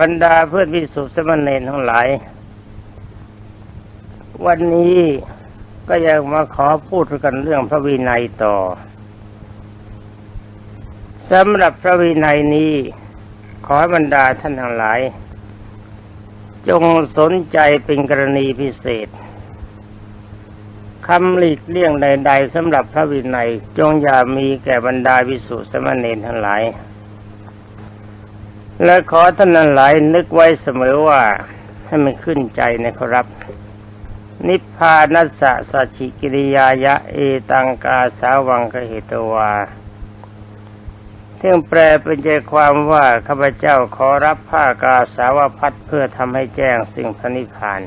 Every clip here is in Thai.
บรรดาเพื่อนพิสุสมณเณรทั้งหลาย วันนี้ก็ยังมาขอพูดกันเรื่องพระวินัยต่อสำหรับพระวินัยนี้ ขอให้บรรดาท่านทั้งหลาย จงสนใจเป็นกรณีพิเศษคำหลีกเลี่ยงใด ๆสำหรับพระวินัย จงอย่ามีแก่บรรดาวิสุสมณเณรทั้งหลาย และขอท่านทั้งหลายนึกไว้เสมอว่าให้มันขึ้นใจนะครับ นิพพานัสสะสัจฉิกิริยายะเอตังกาสาวังกเหตวาที่งแปลเป็นใจความว่าข้าพเจ้าขอรับผ้ากาสาวพัดเพื่อทำให้แจ้งสิ่งพระนิพพาน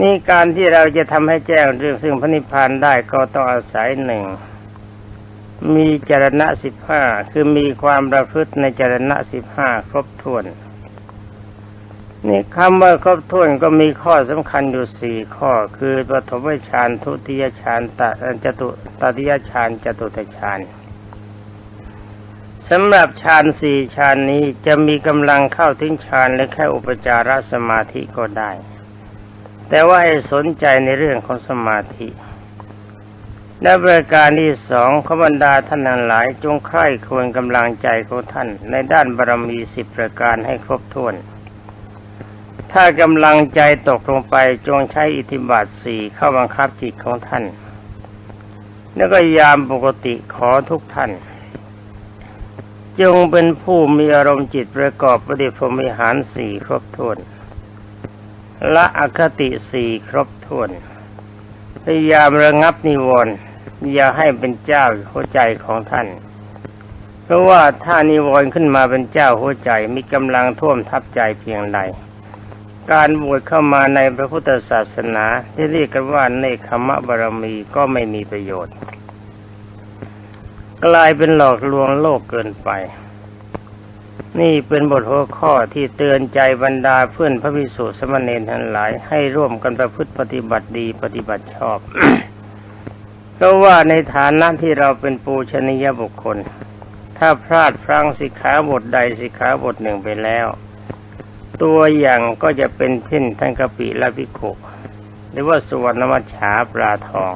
นี่การที่เราจะทำให้แจ้งเรื่องซึ่งพระนิพพานได้ก็ต้องอาศัยหนึ่ง มีจรณะสิบห้าคือมีความประพฤติในจรณะสิบห้าครบถ้วนนี่คำว่าครบถ้วนก็มีข้อสำคัญอยู่สี่ข้อ คือปฐมฌานทุติยฌานตจตุตติยฌานจตุตฌานสำหรับฌานสี่ฌานนี้จะมีกำลังเข้าถึงฌานและแค่อุปจารสมาธิก็ได้ แต่ว่าให้สนใจในเรื่องของสมาธิ และประการที่สองขบรรดาท่านหลายจงใคร่ควรกำลังใจของท่าน ในด้านบารมีสิบประการให้ครบถ้วน ถ้ากำลังใจตกลงไปจงใช้อิทธิบาทสี่เข้าบังคับจิตของท่าน แล้วก็ยามปกติขอทุกท่าน จงเป็นผู้มีอารมณ์จิตประกอบปฏิพรมิหารสี่ครบถ้วนละอคติสี่ครบถ้วนพยายามระงับนิวรณ์ อย่าให้เป็นเจ้าหัวใจของท่าน เพราะว่าถ้านิวรณ์ขึ้นมาเป็นเจ้าหัวใจมีกำลังท่วมทับใจเพียงใดการบวชเข้ามาในพระพุทธศาสนาที่เรียกกันว่าเนคขมะบารมีก็ไม่มีประโยชน์ กลายเป็นหลอกลวงโลกเกินไป นี่เป็นบทหัวข้อที่เตือนใจบรรดาเพื่อนพระภิกษุสมณเณรทั้งหลาย ให้ร่วมกันประพฤติปฏิบัติดีปฏิบัติชอบ เพราะว่าในฐานะที่เราเป็นปูชนียบุคคล ถ้าพลาดพลั้งสิกขาบทใดสิกขาบทหนึ่งไปแล้ว ตัวอย่างก็จะเป็นเช่นท่านกปิละพิโกหรือว่าสุวรรณมัจฉาปลาทอง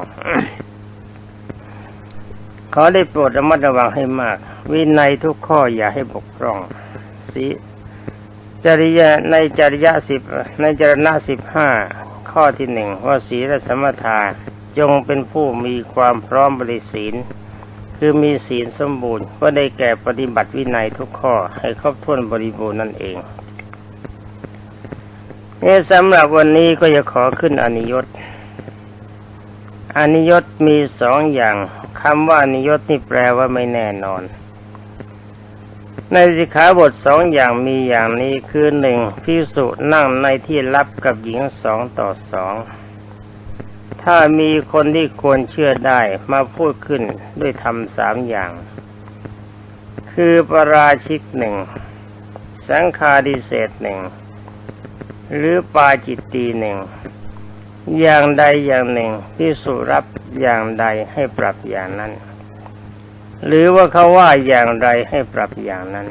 ขอได้โปรดระมัดระวังให้มาก วินัยทุกข้ออย่าให้บกพร่องสีจริยะในจริยะสิบในจรณะสิบห้าข้อที่หนึ่งว่าศีลสมถา จงเป็นผู้มีความพร้อมบริศีลคือมีศีลสมบูรณ์ก็ได้แก่ปฏิบัติวินัยทุกข้อให้ครบถ้วนบริบูรณ์นั่นเองนี่สำหรับวันนี้ก็จะขอขึ้นอนิยตอนิยตมีสองอย่างคำว่าอนิยตนี่แปลว่าไม่แน่นอน ในสิกขาบทสองอย่างมีอย่างนี้คือหนึ่งพิสุนั่งในที่รับกับหญิงสองต่อสอง ถ้ามีคนที่ควรเชื่อได้มาพูดขึ้นด้วยธรรมสามอย่าง คือปราชิกหนึ่ง สังคาดิเศษหนึ่ง หรือปาจิตตีหนึ่ง อย่างใดอย่างหนึ่งที่สุรับอย่างใดให้ปรับอย่างนั้น หรือว่าเขาว่าอย่างไรให้ปรับอย่างนั้น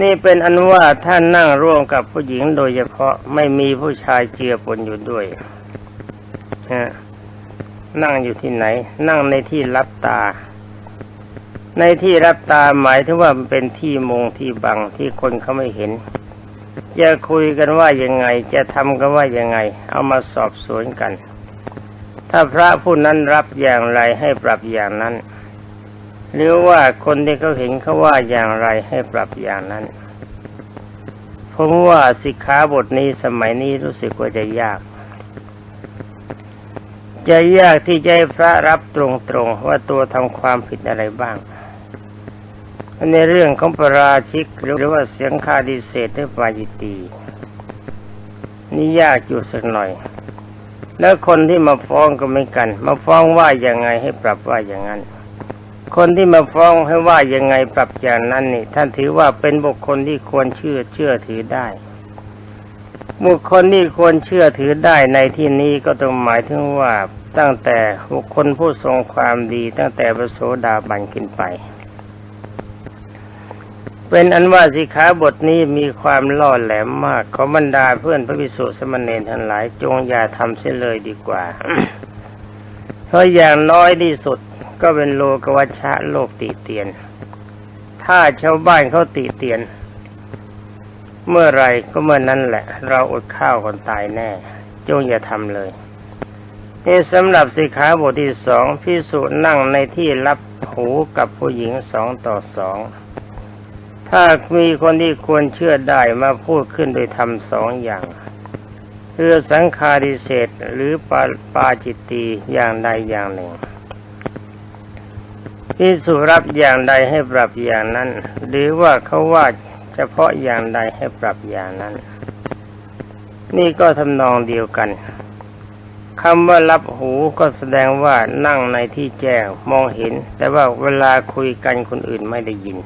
นี่เป็นอันว่าท่านนั่งร่วมกับผู้หญิงโดยเฉพาะไม่มีผู้ชายเจือปนอยู่ด้วยฮะนั่งอยู่ที่ไหน นั่งในที่รับตา ในที่รับตาหมายถึงว่ามันเป็นที่มงที่บังที่คนเขาไม่เห็น จะคุยกันว่ายังไง จะทำกันว่ายังไง เอามาสอบสวนกัน ถ้าพระผู้นั้นรับอย่างไรให้ปรับอย่างนั้น หรือว่าคนที่เขาเห็นเขาว่าอย่างไรให้ปรับอย่างนั้นผมว่าสิกขาบทนี้สมัยนี้รู้สึกว่าจะยาก จะยากที่จะให้พระรับตรงๆว่าตัวทำความผิดอะไรบ้างในเรื่องของประราชิกหรือว่าเสียงคาดิเศษหรือปาจิตีนี่ยากอยู่สักหน่อย แล้วคนที่มาฟ้องก็ไม่กัน มาฟ้องว่าอย่างไงให้ปรับว่าอย่างนั้น คนที่มาฟ้องให้ว่ายังไงปรับอย่างนั้นนี่ ท่านถือว่าเป็นบุคคลที่ควรเชื่อเชื่อถือได้ บุคคลที่ควรเชื่อถือได้ในที่นี้ก็ต้องหมายถึงว่าตั้งแต่บุคคลผู้ทรงความดีตั้งแต่พระโสดาบันขึ้นไป เป็นอันว่าสิขาบทนี้มีความล่อแหลมมากขอบรรดาเพื่อนพระวิสุสมณเณรทั้งหลายจงอย่าทำเสียเลยดีกว่าเพราะอย่างน้อยที่สุด ก็เป็นโลกวัชชะโลกติเตียน ถ้าชาวบ้านเขาติเตียน เมื่อไรก็เมื่อนั้นแหละ เราอดข้าวคนตายแน่ จงอย่าทำเลยนี่สำหรับสิกขาบทที่สองพิสุนั่งในที่รับหูกับผู้หญิงสองต่อสอง ถ้ามีคนที่ควรเชื่อได้มาพูดขึ้นโดยทำสองอย่าง คือสังคาริเศษหรือปาปาจิตตีอย่างใดอย่างหนึ่ง พิสุรับอย่างใดให้ปรับอย่างนั้น หรือว่าเขาว่าเฉพาะอย่างใดให้ปรับอย่างนั้น นี่ก็ทำนองเดียวกันคำว่ารับหูก็แสดงว่านั่งในที่แจ้งมองเห็น แต่ว่าเวลาคุยกันคนอื่นไม่ได้ยิน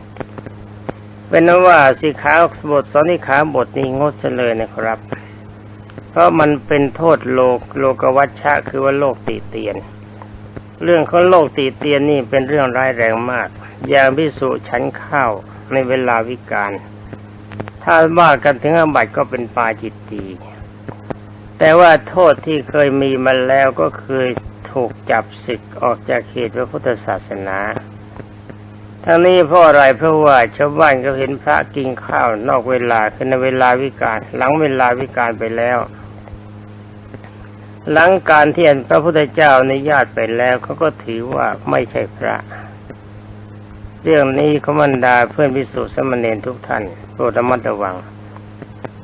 เป็นนว่าสิขาบทสอนิขาบทนี้งดเสเลยนะครับ เพราะมันเป็นโทษโลกโลกวัชชะคือว่าโลกติเตียน เรื่องของโลกติเตียนนี่เป็นเรื่องร้ายแรงมาก อย่างพิสุฉันข้าวในเวลาวิกาลถ้าว่ากันถึงอบัติก็เป็นปาจิตตีแต่ว่าโทษที่เคยมีมาแล้วก็เคยถูกจับศึกออกจากเขตพระพุทธศาสนา ทั้งนี้เพราะอะไรเพราะว่าชาวบ้านเขาเห็นพระกินข้าวนอกเวลาคือในเวลาวิกาลหลังเวลาวิกาลไปแล้ว หลังการที่พระพุทธเจ้าอนุญาตไปแล้วเขาก็ถือว่าไม่ใช่พระ เรื่องนี้ขมันดาเพื่อนพิสุสมณเณรทุกท่านโปรดระมัดระวัง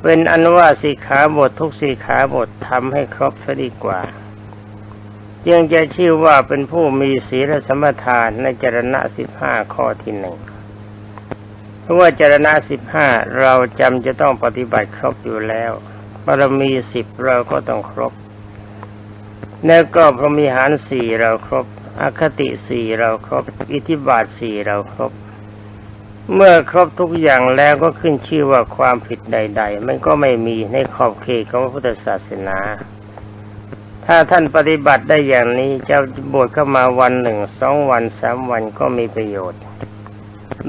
เป็นอันว่าสีขาบททุกสีขาบททำให้ครบซะดีกว่ายังจะชื่อว่าเป็นผู้มีศีลสมทานในจรณะสิบห้าข้อที่หนึ่งเพราะว่าจรณะสิบห้าเราจำจะต้องปฏิบัติครบอยู่แล้วบารมีสิบเราก็ต้องครบ แล้วก็พรมีหารสี่เราครบ อคติสี่เราครบ อิทธิบาทสี่เราครบ เมื่อครบทุกอย่างแล้วก็ขึ้นชื่อว่าความผิดใด ๆ มันก็ไม่มีในขอบเขตของพุทธศาสนา ถ้าท่านปฏิบัติได้อย่างนี้จะบวชเข้ามาวันหนึ่งสองวันสามวันก็มีประโยชน์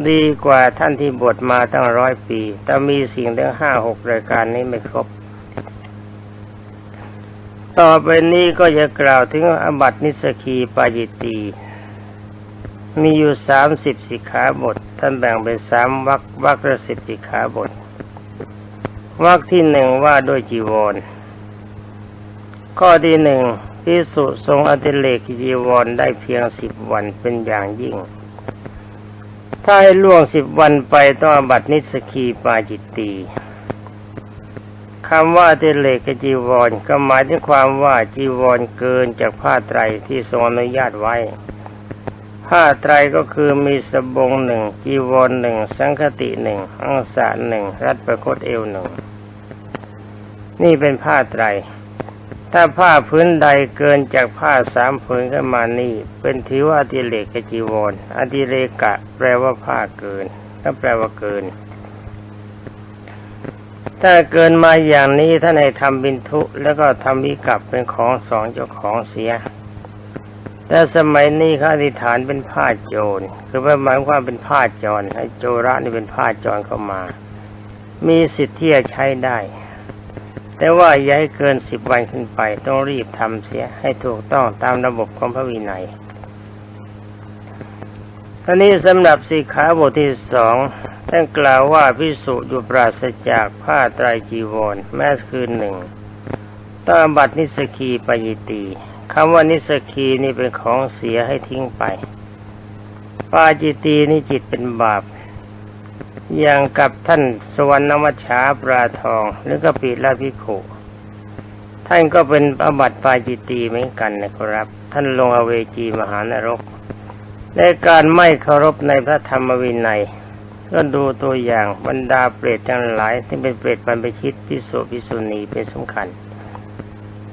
ดีกว่าท่านที่บวชมาตั้งร้อยปี แต่มีสิ่งทั้งห้าหกรายการนี้ไม่ครบ ต่อไปนี้ก็จะกล่าวถึงอบัตินิสกีปาจิตี มีอยู่สามสิบสิกขาบท ท่านแบ่งเป็นสามวักวักละสิบสิกขาบท วักที่หนึ่งว่าด้วยจีวร ข้อที่หนึ่งพิสุทรงอติเลกจีวรได้เพียงสิบวันเป็นอย่างยิ่ง ถ้าให้ล่วงสิบวันไปต้องบัตรนิสกีปาจิตี คำว่าอติเลกจีวร ก็หมายถึงความว่าจีวรเกินจากผ้าไตรที่ทรงอนุญาตไว้ ผ้าไตรก็คือมีสบงหนึ่งจีวรหนึ่งสังคติหนึ่งอังสะหนึ่งรัดประคตเอวหนึ่งนี่เป็นผ้าไตร ถ้าผ้าพื้นใดเกินจากผ้าสามผืนขึ้นมานี่ เป็นทิวอติเลกจีวรอติเลกะ แปลว่าผ้าเกินก็แปลว่าเกิน ถ้าเกินมาอย่างนี้ท่านให้ทำบินทุแล้วก็ทำวิกับเป็นของสองเจ้าของเสีย แต่สมัยนี้เขาธิฐานเป็นผ้าโจร คือว่าหมายความเป็นผ้าจรให้โจระนี่เป็นผ้าจรเข้ามา มีสิทธิ์ที่จะใช้ได้ แต่ว่าอย่าให้เกินสิบวันขึ้นไป ต้องรีบทำเสียให้ถูกต้องตามระบบของพระวินัยท่านี้สำหรับสีขาบทที่สอง ท่านกล่าวว่าพิสุอยู่ปราศจากผ้าไตรจีวร แม้คืนหนึ่งต้องบัตนิสกีปยิตีคำว่านิสกีนี่เป็นของเสียให้ทิ้งไป ปาจิตีนี่จิตเป็นบาป อย่างกับท่านสวรรณมัชชาปราทองหรือกปีลาภิกขุท่านก็เป็นอบัติปาจิตีเหมือนกันนะครับ ท่านลงอเวจีมหานรก ในการไม่เคารพในพระธรรมวินัย ก็ดูตัวอย่างบรรดาเปรตทั้งหลายที่เป็นเปรตบรรพชิตพิสุพิสุณีเป็นสำคัญ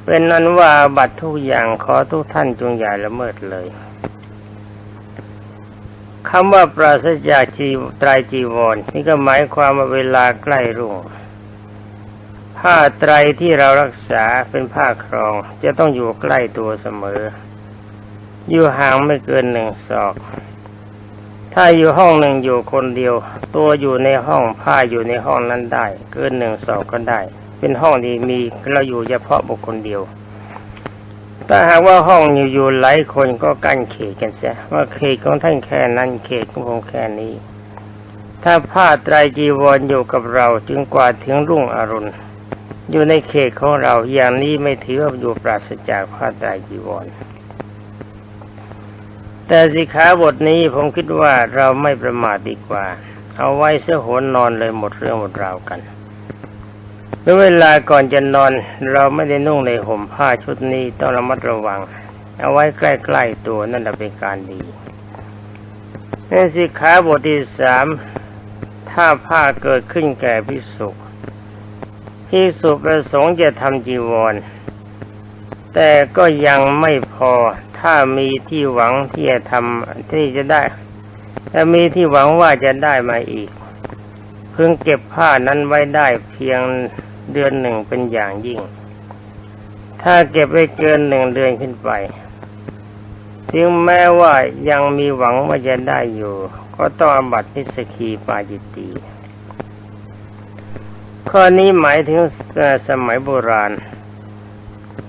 เป็นนั้นว่าบัตรทุกอย่างขอทุกท่านจงอย่าละเมิดเลยคำว่าปราศจากจีตรจีวรนี่ก็หมายความว่าเวลาใกล้รุ่ง ผ้าไตรที่เรารักษาเป็นผ้าครอง จะต้องอยู่ใกล้ตัวเสมอ อยู่ห่างไม่เกินหนึ่งศอก ถ้าอยู่ห้องหนึ่งอยู่คนเดียว ตัวอยู่ในห้องผ้าอยู่ในห้องนั้นได้ เกินหนึ่งศอกก็ได้ เป็นห้องที่มีเราอยู่เฉพาะบุคคลเดียว ถ้าหากว่าห้องอยู่อยู่หลายคนก็กั้นเขตกันเสียว่าเขตของท่านแค่นั้นเขตของผมแค่นี้ ถ้าผ้าไตรจีวรอยู่กับเราจึงกว่าถึงรุ่งอรุณ อยู่ในเขตของเราอย่างนี้ไม่ถือว่าอยู่ปราศจากผ้าไตรจีวร แต่สิขาบทนี้ผมคิดว่าเราไม่ประมาทดีกว่า เอาไว้เสียหนนอนเลยหมดเรื่องหมดราวกันเมื่อเวลาก่อนจะนอน เราไม่ได้นุ่งในห่มผ้าชุดนี้ต้องระมัดระวัง เอาไว้ใกล้ๆตัวนั่นเป็นการดีในสิขาบทที่สามถ้าผ้าเกิดขึ้นแก่พิสุพิสุประสงค์จะทำจีวร แต่ก็ยังไม่พอถ้ามีที่หวังที่จะทำที่จะได้ถ้ามีที่หวังว่าจะได้มาอีก เพิ่งเก็บผ้านั้นไว้ได้เพียงเดือนหนึ่งเป็นอย่างยิ่ง ถ้าเก็บไว้เกินหนึ่งเดือนขึ้นไปถึงแม้ว่ายังมีหวังว่าจะได้อยู่ ก็ต้องอบัตินิสกีปาจิตตีข้อนี้หมายถึงสมัยโบราณ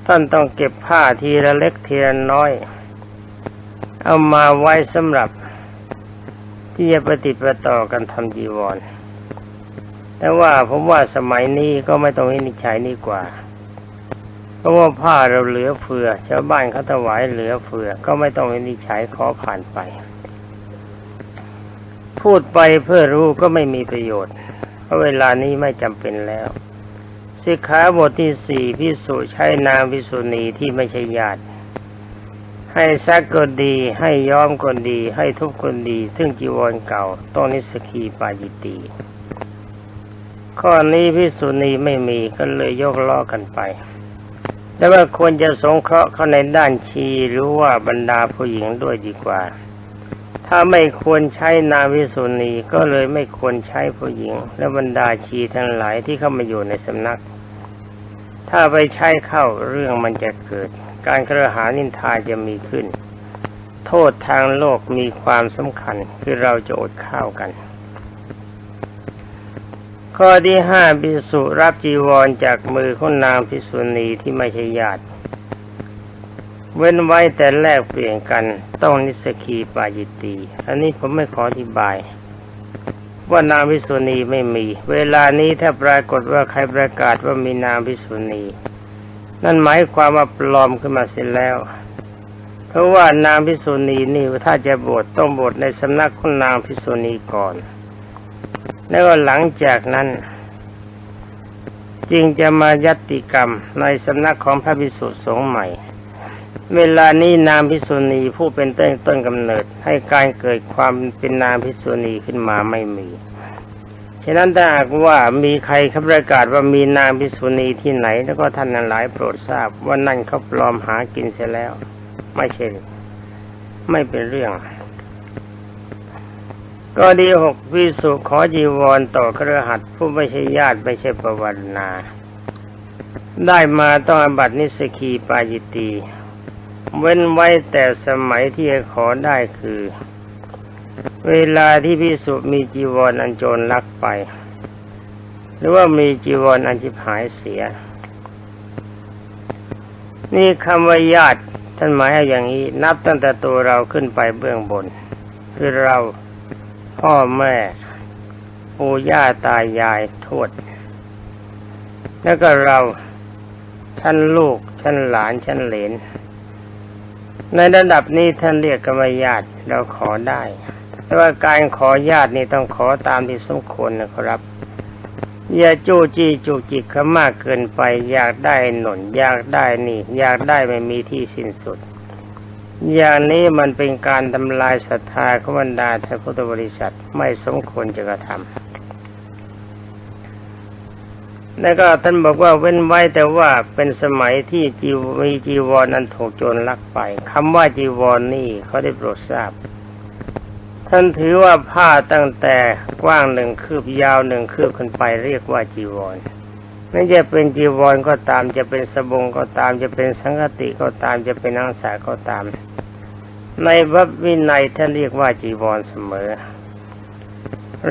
ท่านต้องเก็บผ้าทีละเล็กทีละน้อย เอามาไว้สำหรับ ที่จะปฏิปต่อกันทำจีวร แต่ว่าผมว่าสมัยนี้ก็ไม่ต้องวินิจฉัยนี่กว่า เพราะว่าผ้าเราเหลือเฟือชาวบ้านเขาถวายเหลือเฟือ ก็ไม่ต้องวินิจฉัยขอผ่านไป พูดไปเพื่อรู้ก็ไม่มีประโยชน์ เพราะเวลานี้ไม่จำเป็นแล้ว สิกขาบทที่สี่พิสุใช้นางพิสุณีที่ไม่ใช่ญาติ ให้ซักก็ดี ให้ย้อมก็ดี ให้ทุบคนดี ซึ่งจีวรเก่าต้องนิสกีปาจิตี ข้อนี้พิสุณีไม่มีก็เลยยกล้อกันไป แต่ว่าควรจะสงเคราะห์เข้าในด้านชีหรือว่าบรรดาผู้หญิงด้วยดีกว่า ถ้าไม่ควรใช้นาวิสุณีก็เลยไม่ควรใช้ผู้หญิง และบรรดาชีทั้งหลายที่เข้ามาอยู่ในสำนัก ถ้าไปใช้เข้าเรื่องมันจะเกิด การกระหานินทาจะมีขึ้น โทษทางโลกมีความสำคัญคือเราจะอดข้าวกัน ข้อที่ห้าพิสุรับจีวรจากมือของนางพิสุณีที่ไม่ใช่ญาติ เว้นไว้แต่แลกเปลี่ยนกันต้องนิสกีปาจิตี อันนี้ผมไม่ขออธิบาย ว่านางพิสุณีไม่มี เวลานี้ถ้าปรากฏว่าใครประกาศว่ามีนางพิสุณี นั่นหมายความว่าปลอมขึ้นมาเสร็จแล้ว เพราะว่านางพิสุณีนี่ถ้าจะบวชต้องบวชในสำนักของนางพิสุณีก่อน แล้วหลังจากนั้นจึงจะมายัตติกรรมในสำนักของพระพิสุสงฆ์ใหม่ เวลานี้นางพิสุณีผู้เป็นต้นต้นกำเนิด ให้การเกิดความเป็นนางพิสุณีขึ้นมาไม่มี ฉะนั้นถ้าหากว่ามีใครเขาประกาศว่ามีนางพิสุณีที่ไหน แล้วก็ท่านหลายโปรดทราบว่านั่นเขาปลอมหากินเสียแล้ว ไม่ใช่ไม่เป็นเรื่อง ก็ดีหกวิสุขอจีวรต่อเครือหัสผู้ไม่ใช่ญาติไม่ใช่ประวัตินา ได้มาต้องอบัตินิสกีปาจิตี เว้นไว้แต่สมัยที่จะขอได้คือ เวลาที่พิสุมีจีวรอันโจรลักไป หรือว่ามีจีวรอันจิบหายเสีย นี่คำว่าญาติท่านหมายเอาอย่างนี้ นับตั้งแต่ตัวเราขึ้นไปเบื้องบน คือเราพ่อแม่ปู่ย่าตายายทวด แล้วก็เราท่านลูกท่านหลานท่านเหลน ในระดับนี้ท่านเรียกกันว่าญาติเราขอได้ แต่ว่าการขอญาตินี่ต้องขอตามที่สมควรนะครับ อย่าจู้จี้จุกจิกเขามากเกินไป อยากได้หนุนอยากได้นี่ อยากได้ไม่มีที่สิ้นสุด อย่างนี้มันเป็นการทำลายศรัทธาของบรรดาท่านพุทธบริษัทไม่สมควรจะกระทำ แล้วก็ท่านบอกว่าเว้นไว้แต่ว่าเป็นสมัยที่จีวมีจีวรนั้นถูกโจรลักไปคำว่าจีวรนนี่เขาได้โปรดทราบ ท่านถือว่าผ้าตั้งแต่กว้างหนึ่งคืบยาวหนึ่งคืบขึ้นไปเรียกว่าจีวรไม่จะเป็นจีวรก็ตามจะเป็นสบงก็ตามจะเป็นสังฆติก็ตามจะเป็นนังสาก็ตาม ในพระวินัยท่านเรียกว่าจีวรเสมอ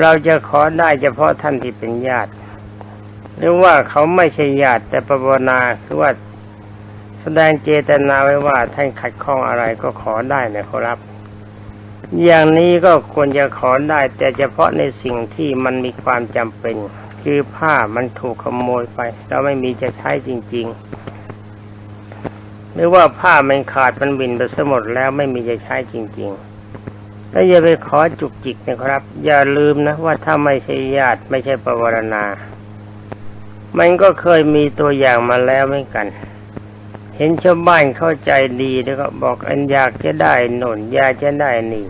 เราจะขอได้เฉพาะท่านที่เป็นญาติ หรือว่าเขาไม่ใช่ญาติแต่ปรารนาคือว่าแสดงเจตนาไว้ว่าท่านขัดข้องอะไรก็ขอได้นะครับ อย่างนี้ก็ควรจะขอได้ แต่เฉพาะในสิ่งที่มันมีความจำเป็น คือผ้ามันถูกขโมยไป เราไม่มีจะใช้จริง ๆ หรือว่าผ้ามันขาดมันบินไปสมดแล้วไม่มีจะใช้จริง ๆ แล้วอย่าไปขอจุกจิกนะครับ อย่าลืมนะว่าถ้าไม่ใช่ญาติไม่ใช่ปวารณา มันก็เคยมีตัวอย่างมาแล้วเหมือนกัน เห็นชาวบ้านเข้าใจดีแล้วก็บอกอันอยากจะได้นนอยากจะได้นี่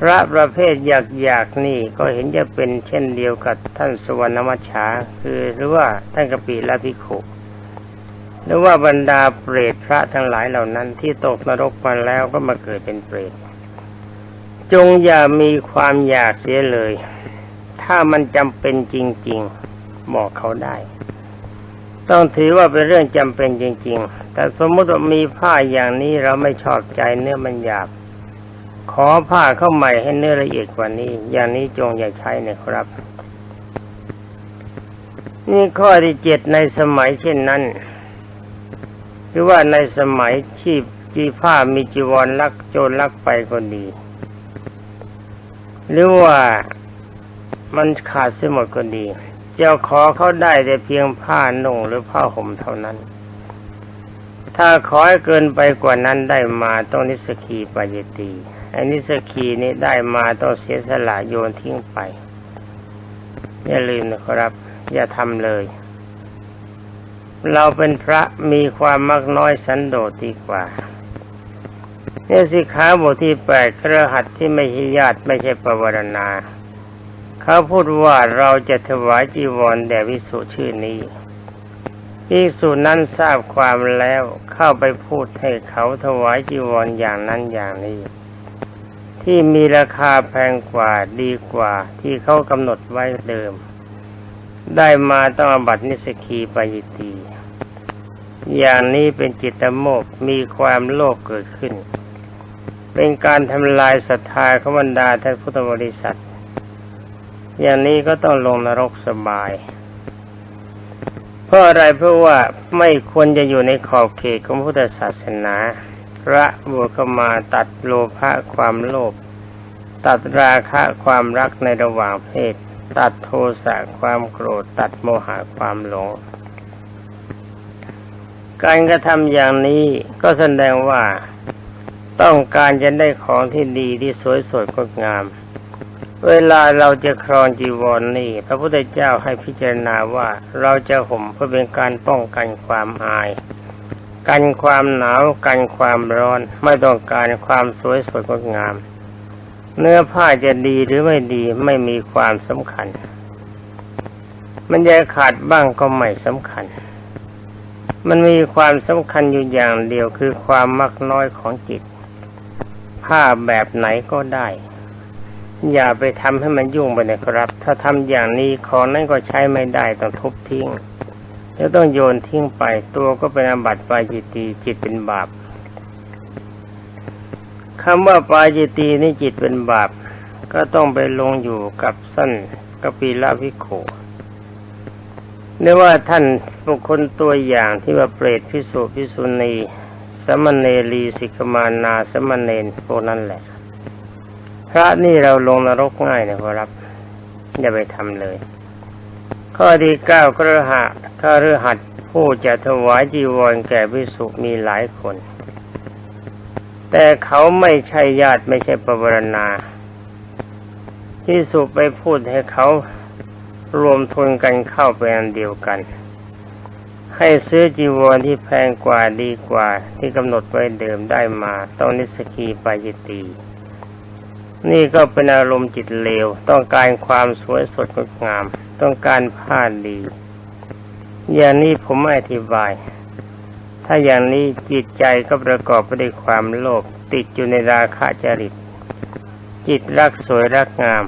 พระประเภทอยากอยากนี่ก็เห็นจะเป็นเช่นเดียวกับท่านสวรรณมัชชาคือหรือว่าท่านกปิลาภิกขุหรือว่าบรรดาเปรตพระทั้งหลายเหล่านั้นที่ตกนรกมาแล้วก็มาเกิดเป็นเปรตจงอย่ามีความอยากเสียเลย ถ้ามันจำเป็นจริง ๆ บอกเขาได้ ต้องถือว่าเป็นเรื่องจำเป็นจริง ๆ แต่สมมติว่ามีผ้าอย่างนี้เราไม่ชอบใจเนื้อมันหยาบ ขอผ้าเข้าใหม่ให้เนื้อละเอียดกว่านี้ อย่างนี้จงอย่าใช้นะครับ นี่ข้อที่เจ็ดในสมัยเช่นนั้นคือว่าในสมัยชีพจีผ้ามีจีวรลักโจรลักไปก็ดี หรือว่ามันขาดเสียหมดก็ดี จะขอเขาได้แต่เพียงผ้านุ่งหรือผ้าห่มเท่านั้น ถ้าขอให้เกินไปกว่านั้นได้มาต้องนิสกีปายตีไอ้นิสกีนี้ได้มาต้องเสียสละโยนทิ้งไป อย่าลืมนะครับ อย่าทำเลย เราเป็นพระมีความมักน้อยสันโดษดีกว่าเนี่ยสิขาบทที่แปดกระหัตที่ไม่ใช่ญาติไม่ใช่ปวารณา เขาพูดว่าเราจะถวายจีวรแด่วิสุชื่อนี้พิสุนั้นทราบความแล้วเข้าไปพูดให้เขาถวายจีวรอย่างนั้นอย่างนี้ ที่มีราคาแพงกว่าดีกว่าที่เขากำหนดไว้เดิม ได้มาต้องอบัตินิสกีปยิตีอย่างนี้เป็นจิตโมกมีความโลภเกิดขึ้น เป็นการทำลายศรัทธาขบันดาท่านพุทธบริษัท อย่างนี้ก็ต้องลงนรกสบาย เพราะอะไรเพราะว่าไม่ควรจะอยู่ในขอบเขตของพุทธศาสนา พระบุคมาตัดโลภะความโลภตัดราคะความรักในระหว่างเพศ ตัดโทสะความโกรธ ตัดโมหะความหลง การกระทำอย่างนี้ก็แสดงว่าต้องการจะได้ของที่ดีที่สวยสดงดงาม เวลาเราจะครองจีวรนนี่ พระพุทธเจ้าให้พิจารณาว่าเราจะห่มเพื่อเป็นการป้องกันความอาย กันความหนาวกันความร้อนไม่ต้องการความสวยสดงดงาม เนื้อผ้าจะดีหรือไม่ดีไม่มีความสำคัญ มันจะขาดบ้างก็ไม่สำคัญ มันมีความสำคัญอยู่อย่างเดียวคือความมักน้อยของจิต ผ้าแบบไหนก็ได้ อย่าไปทำให้มันยุ่งไปนะครับ ถ้าทำอย่างนี้ของนั้นก็ใช้ไม่ได้ต้องทุบทิ้งแล้วต้องโยนทิ้งไปตัวก็เป็นอาบัติปาจิตีจิตเป็นบาปคำว่าปาจิตีนี่จิตเป็นบาป ก็ต้องไปลงอยู่กับสั้นกปีลาวิโขเรียกว่าท่านบุคคลตัวอย่างที่ว่าเปรตพิสุพิสุณีสมณเนรีสิกมานาสมณเณรพวกนั้นแหละ พระนี่เราลงนรกง่ายนะครับ อย่าไปทำเลย ข้อที่เก้ากระหัตข้าฤหัสผู้จะถวายจีวรแก่พิสุมีหลายคน แต่เขาไม่ใช่ญาติไม่ใช่ปรารณาที่สุไปพูดให้เขารวมทุนกันเข้าไปอันเดียวกัน ให้ซื้อจีวรที่แพงกว่าดีกว่าที่กำหนดไว้เดิมได้มาต้องนิสกีปายิตี นี่ก็เป็นอารมณ์จิตเลว ต้องการความสวยสดงดงาม ต้องการผ้าดี อย่างนี้ผมไม่อธิบาย ถ้าอย่างนี้จิตใจก็ประกอบไปด้วยความโลภติดอยู่ในราคะจริต จิตรักสวยรักงาม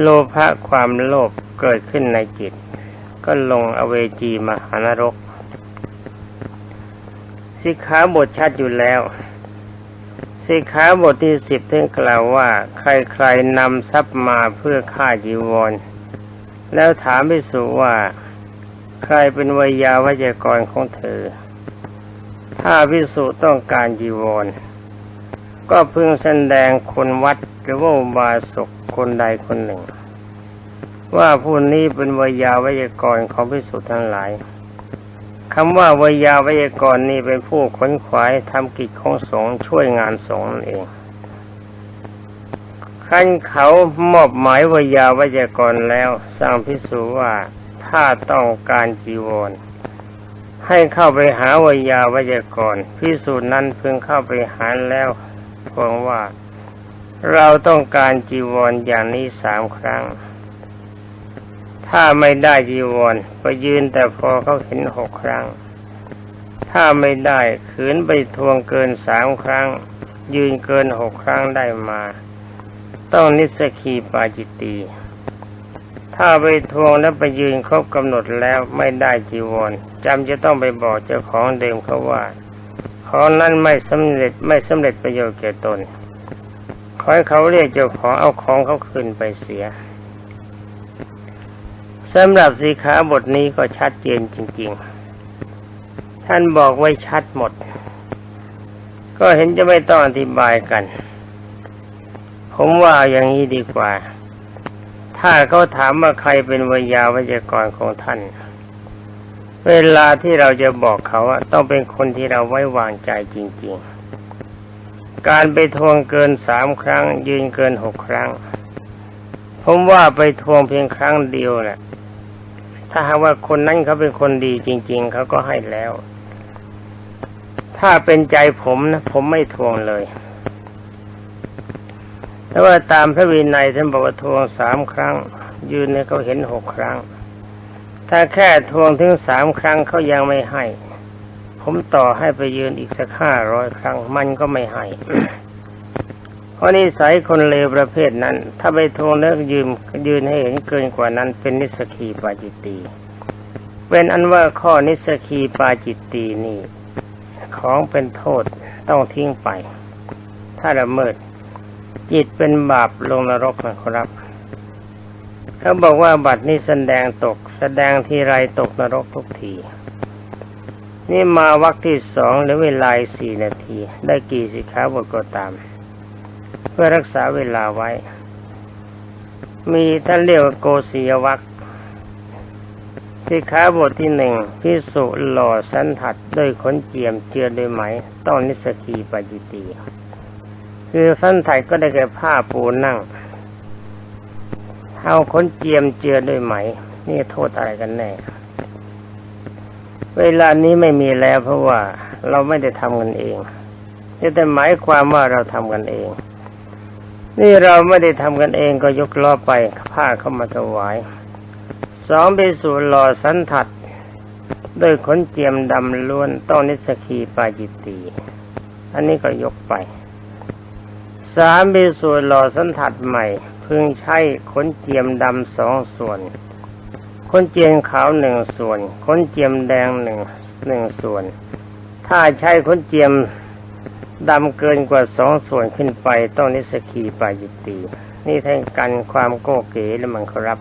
โลภะความโลภเกิดขึ้นในจิต ก็ลงอเวจีมหานรก สิกขาบทชัดอยู่แล้ว สิกขาบทที่สิบถึงกล่าวว่า ใครๆนำทรัพย์มาเพื่อฆ่าจีวร แล้วถามพิสุว่า ใครเป็นวิยาวัจกรของเธอ ถ้าพิสุต้องการจีวร ก็พึงแสดงคนวัดหรือว่าบาสกคนใดคนหนึ่ง ว่าผู้นี้เป็นวิยาวัจกรของพิสุทั้งหลาย คำว่าวิยาวัจกรนี่เป็นผู้ขนขวายทำกิจของสงฆ์ช่วยงานสงฆ์นั่นเองขั้นเขามอบหมายวิยาวัจกรแล้วสร้างพิสูจว่าถ้าต้องการจีวร ให้เข้าไปหาวิยาวัจกรพิสูจน์นั้นเพิ่งเข้าไปหาแล้วพงว่า เราต้องการจีวรอย่างนี้สามครั้ง ถ้าไม่ได้จีวรไปยืนแต่พอเขาเห็นหกครั้ง ถ้าไม่ได้ขืนไปทวงเกินสามครั้ง ยืนเกินหกครั้งได้มา ต้องนิสกีปาจิตตีถ้าไปทวงแล้วไปยืนครบกำหนดแล้วไม่ได้จีวรจำจะต้องไปบอกเจ้าของเดิมเขาว่าของนั้นไม่สำเร็จไม่สำเร็จประโยชน์แก่ตนขอให้เขาเรียกเจ้าของเอาของเขาคืนไปเสีย สำหรับสีขาบทนี้ก็ชัดเจนจริง ๆ ท่านบอกไว้ชัดหมด ก็เห็นจะไม่ต้องอธิบายกัน ผมว่าอย่างนี้ดีกว่า ถ้าเขาถามว่าใครเป็นวิยาวัจกรของท่าน เวลาที่เราจะบอกเขาอะต้องเป็นคนที่เราไว้วางใจจริง ๆ การไปทวงเกินสามครั้ง ยืนเกินหกครั้งผมว่าไปทวงเพียงครั้งเดียวแหละ ถ้าหากว่าคนนั้นเขาเป็นคนดีจริง ๆเขาก็ให้แล้ว ถ้าเป็นใจผมนะผมไม่ทวงเลยแต่ว่าตามพระวินัยท่านบอกว่าทวงสามครั้ง ยืนเนี่ยเขาเห็นหกครั้ง ถ้าแค่ทวงถึงสามครั้งเขายังไม่ให้ ผมต่อให้ไปยืนอีกสักห้าร้อยครั้ง มันก็ไม่ให้ เพราะนิสัยคนเลวประเภทนั้น ถ้าไปทวงแล้วยืมยืนให้เห็นเกินกว่านั้น เป็นนิสกีปาจิตตีเป็นอันว่าข้อนิสกีปาจิตตีนี่ของเป็นโทษต้องทิ้งไป ถ้าละเมิด จิตเป็นบาปลงนรกนะครับเขาบอกว่าบัตรนี้แสดงตก แสดงทีไรตกนรกทุกที นี่มาวักที่สองหรือเวลาสี่นาที ได้กี่สิขาบทก็ตาม เพื่อรักษาเวลาไว้ มีท่านเรียกว่าโกศียวักสิขาบทที่หนึ่งพิสุหล่อสันถัดด้วยขนเจียมเจือด้วยไหม ต้องนิสกีปาจิตีคือสันถัดก็ได้แก่ผ้าปูนั่งเอาขนเจียมเจือด้วยไหม นี่โทษอะไรกันแน่ เวลานี้ไม่มีแล้วเพราะว่าเราไม่ได้ทำกันเองนี่แต่หมายความว่าเราทำกันเอง นี่เราไม่ได้ทำกันเองก็ยกล้อไปผ้าเข้ามาถวาย สองไปสู่หล่อสันถัดด้วยขนเจียมดำล้วนต้องนิสกีปาจิตตีอันนี้ก็ยกไป สามไปสู่หล่อสันถัดใหม่ พึงใช้ขนเจียมดำสองส่วนขนเจียมขาวหนึ่งส่วนขนเจียมแดงหนึ่งหนึ่งส่วน ถ้าใช้ขนเจียม ดำเกินกว่าสองส่วนขึ้นไปต้องนิสกีปาจิตีนี่แทนกันความโก้เก๋และมันครับ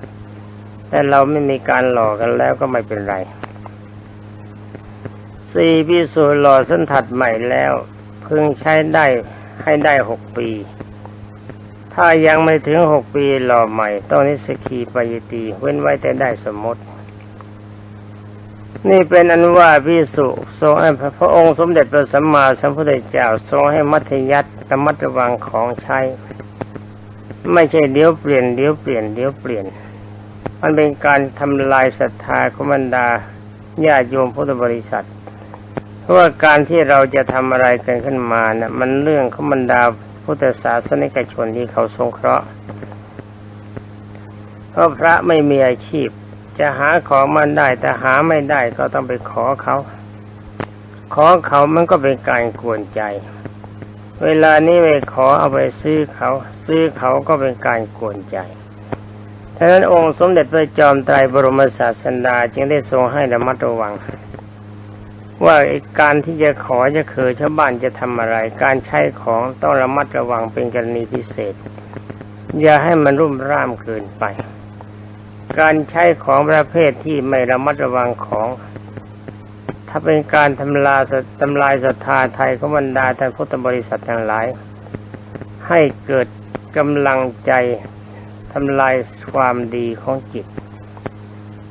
แต่เราไม่มีการหลอกกันแล้วก็ไม่เป็นไรสี่พิสูจน์หล่อสันถัดใหม่แล้ว พึงใช้ได้ให้ได้หกปี ถ้ายังไม่ถึงหกปีหล่อใหม่ ต้องนิสกีปายิตีเว้นไว้แต่ได้สมมติ นี่เป็นอันว่าพิสุทรงให้พระองค์สมเด็จพระสัมมาสัมพุทธเจ้าทรงให้มัธยัติระมัดระวังของใช้ ไม่ใช่เดี๋ยวเปลี่ยนเดี๋ยวเปลี่ยนเดี๋ยวเปลี่ยน มันเป็นการทำลายศรัทธาของบรรดาญาโยมพุทธบริษัท เพราะว่าการที่เราจะทำอะไรกันขึ้นมานะ่ะมันเรื่องของบรรดาพุทธศาสนิกชนที่เขาสงเคราะห์เพราะพระไม่มีอาชีพ จะหาของมันได้แต่หาไม่ได้ก็ต้องไปขอเขา ขอเขามันก็เป็นการกวนใจ เวลานี้ไปขอเอาไปซื้อเขา ซื้อเขาก็เป็นการกวนใจฉะนั้นองค์สมเด็จพระจอมไตรบรมศาสดาจึงได้ทรงให้ระมัดระวัง ว่าการที่จะขอจะเขอชาวบ้านจะทำอะไร การใช้ของต้องระมัดระวังเป็นกรณีพิเศษ อย่าให้มันรุ่มร่ามเกินไป การใช้ของประเภทที่ไม่ระมัดระวังของ ถ้าเป็นการทำลายทำลายศรัทธาไทยของบรรดาท่านพุทธบริษัททั้งหลาย ให้เกิดกำลังใจทำลายความดีของจิต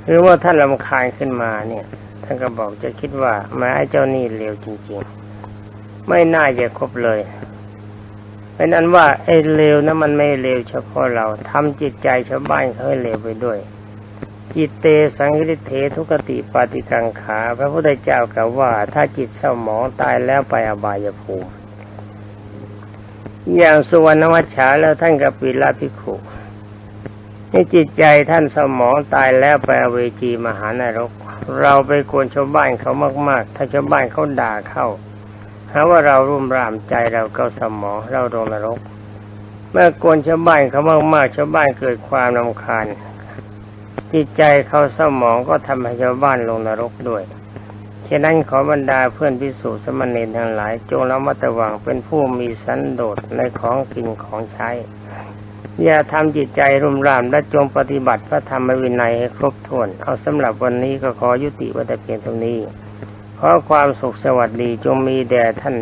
หรือว่าท่านลำคาญขึ้นมาเนี่ย ท่านก็บอกจะคิดว่าแม้เจ้านี่เลวจริง ๆ ไม่น่าจะคบเลยเป็นนั้นว่าไอ้เลวนะมันไม่เลวเฉพาะเราทำจิตใจชาวบ้านเขาให้เลวไปด้วย จิตเตสังกิริเททุกติปาติกังขา พระพุทธเจ้ากล่าวว่า ถ้าจิตเศร้าหมองตายแล้วไปอบายภูมิอย่างสุวรรณวัชชาแล้วท่านกับปิลาภิกขุให้จิตใจท่านเศร้าหมองตายแล้วไปเวจีมหานรก เราไปกวนชาวบ้านเขามาก ๆ ถ้าชาวบ้านเขาด่าเข้าหาว่าเรารุ่มร่ามใจเราก็สมองเราลงนรก เมื่อกวนชาวบ้านเขามากๆชาวบ้านเกิดความรำคาญ จิตใจเขาสมองก็ทำให้ชาวบ้านลงนรกด้วยฉะนั้นขอบรรดาเพื่อนพิสูจน์สมณีทั้งหลาย จงระมัดระวังเป็นผู้มีสันโดษในของกินของใช้ อย่าทำจิตใจรุ่มร่ามและจงปฏิบัติพระธรรมวินัยให้ครบถ้วน เอาสำหรับวันนี้ก็ขอยุติว้แต่เพียงเท่านี้ ขอความสุขสวัสดีจงมีแด่ท่าน